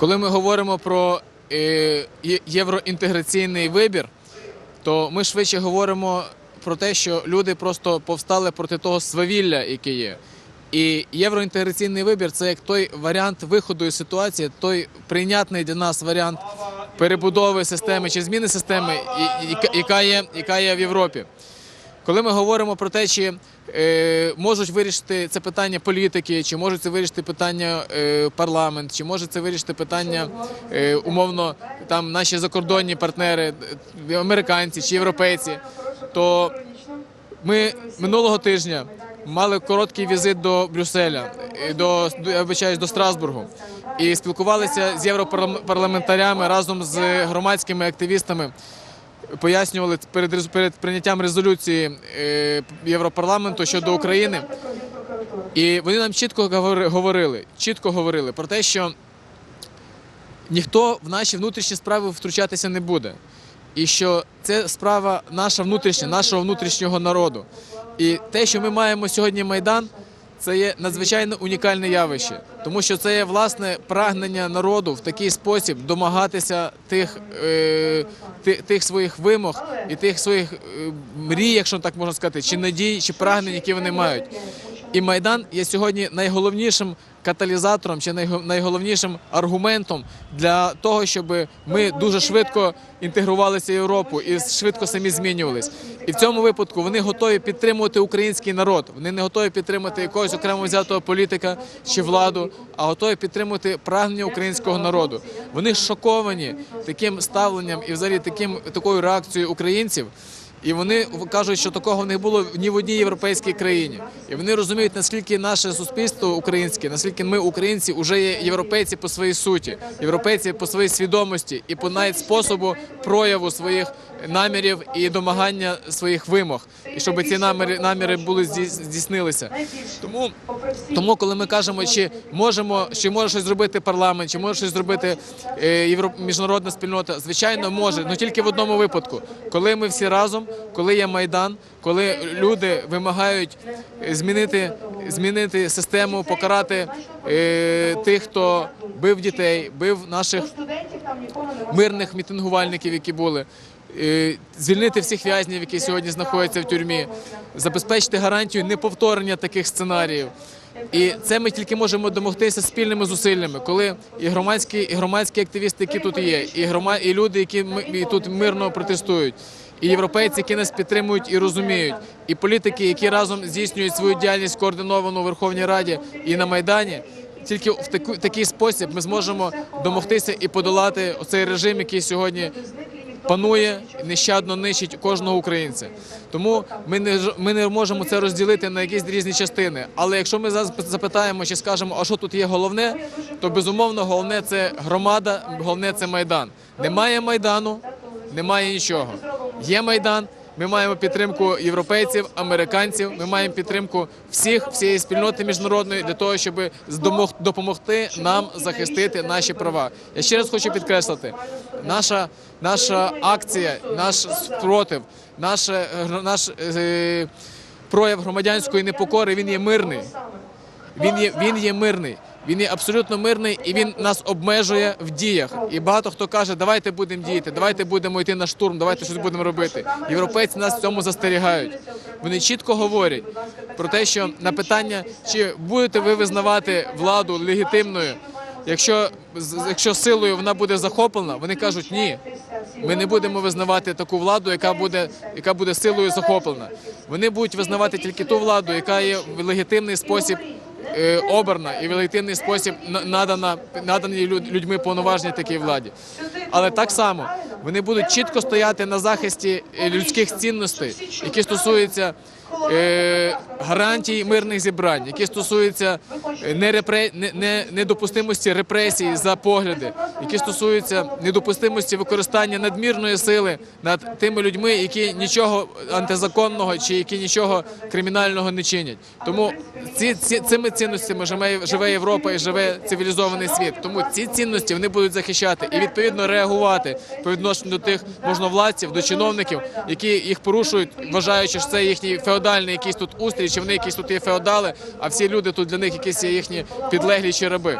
Коли ми говоримо про е, євроінтеграційний вибір, то ми швидше говоримо про те, що люди просто повстали проти того свавілля, яке є. І євроінтеграційний вибір це як той варіант виходу із ситуації, той прийнятний для нас варіант перебудови системи чи зміни системи, яка є, яка є в Європі. Коли ми говоримо про те, чи е, можуть вирішити це питання політики, чи можуть це вирішити питання е, парламент, чи може це вирішити питання е, умовно там наші закордонні партнери, е, американці чи європейці, то ми минулого тижня мали короткий візит до Брюсселя, до, я до Страсбургу, і спілкувалися з європарламентарями разом з громадськими активістами пояснювали перед перед прийняттям резолюції е, Європарламенту щодо України. І вони нам чітко говорили, чітко говорили про те, що ніхто в наші внутрішні справи втручатися не буде. І що це справа наша внутрішня, нашого внутрішнього народу. І те, що ми маємо сьогодні Майдан, це є надзвичайно унікальне явище, тому що це є власне прагнення народу в такий спосіб домагатися тих, е, тих, своїх вимог і тих своїх е, мрій, якщо так можна сказати, чи надій, чи прагнень, які вони мають. І Майдан є сьогодні найголовнішим каталізатором чи найго- найголовнішим аргументом для того, щоб ми дуже швидко інтегрувалися в Європу і швидко самі змінювались. І в цьому випадку вони готові підтримувати український народ. Вони не готові підтримати якогось окремо взятого політика чи владу, а готові підтримувати прагнення українського народу. Вони шоковані таким ставленням і взагалі таким такою реакцією українців. І вони кажуть, що такого не було ні в одній європейській країні. І вони розуміють, наскільки наше суспільство українське, наскільки ми, українці, вже є європейці по своїй суті, європейці по своїй свідомості і по навіть способу прояву своїх намірів і домагання своїх вимог, і щоб ці наміри наміри були здійс- здійснилися. Тому тому, коли ми кажемо, чи можемо, чи може щось зробити парламент, чи може щось зробити е, євро, міжнародна спільнота, звичайно, може, але тільки в одному випадку, коли ми всі разом, коли є майдан, коли люди вимагають змінити, змінити систему, покарати е, тих, хто бив дітей, бив наших мирних мітингувальників, які були. е, Звільнити всіх в'язнів, які сьогодні знаходяться в тюрмі, забезпечити гарантію неповторення таких сценаріїв. І це ми тільки можемо домогтися спільними зусиллями, коли і громадські, і громадські активісти, які тут є, і грома, і люди, які і тут мирно протестують, і європейці, які нас підтримують і розуміють, і політики, які разом здійснюють свою діяльність координовану у Верховній Раді і на Майдані. Тільки в такий спосіб ми зможемо домогтися і подолати оцей режим, який сьогодні панує, нещадно нищить кожного українця. Тому ми не ми не можемо це розділити на якісь різні частини. Але якщо ми запитаємо чи скажемо, а що тут є головне, то безумовно головне це громада, головне це майдан. Немає майдану, немає нічого. Є майдан. Ми маємо підтримку європейців, американців. Ми маємо підтримку всіх, всієї спільноти міжнародної для того, щоб допомогти нам захистити наші права. Я ще раз хочу підкреслити, наша, наша акція, наш спротив, наш, наш е, прояв громадянської непокори він є мирний. Він є, він є мирний. Він є абсолютно мирний і він нас обмежує в діях. І багато хто каже, давайте будемо діяти, давайте будемо йти на штурм, давайте щось будемо робити. Європейці нас в цьому застерігають. Вони чітко говорять про те, що на питання, чи будете ви визнавати владу легітимною, якщо, якщо силою вона буде захоплена, вони кажуть ні. Ми не будемо визнавати таку владу, яка буде, яка буде силою захоплена. Вони будуть визнавати тільки ту владу, яка є в легітимний спосіб обрана і в легітимний спосіб на- надана надані люд- людьми повноваження такій владі. Але так само вони будуть чітко стояти на захисті е, людських цінностей, які стосуються е, гарантій мирних зібрань, які стосуються е, нерепре- не- не- недопустимості репресій за погляди, які стосуються недопустимості використання надмірної сили над тими людьми, які нічого антизаконного чи які нічого кримінального не чинять. Тому ці, цими цінностями живе, живе Європа і живе цивілізований світ. Тому ці цінності вони будуть захищати і відповідно реагувати по відношенню до тих можновладців, до чиновників, які їх порушують, вважаючи, що це їхній феодальний якийсь тут устрій, чи вони якісь тут є феодали, а всі люди тут для них якісь є їхні підлеглі чи раби.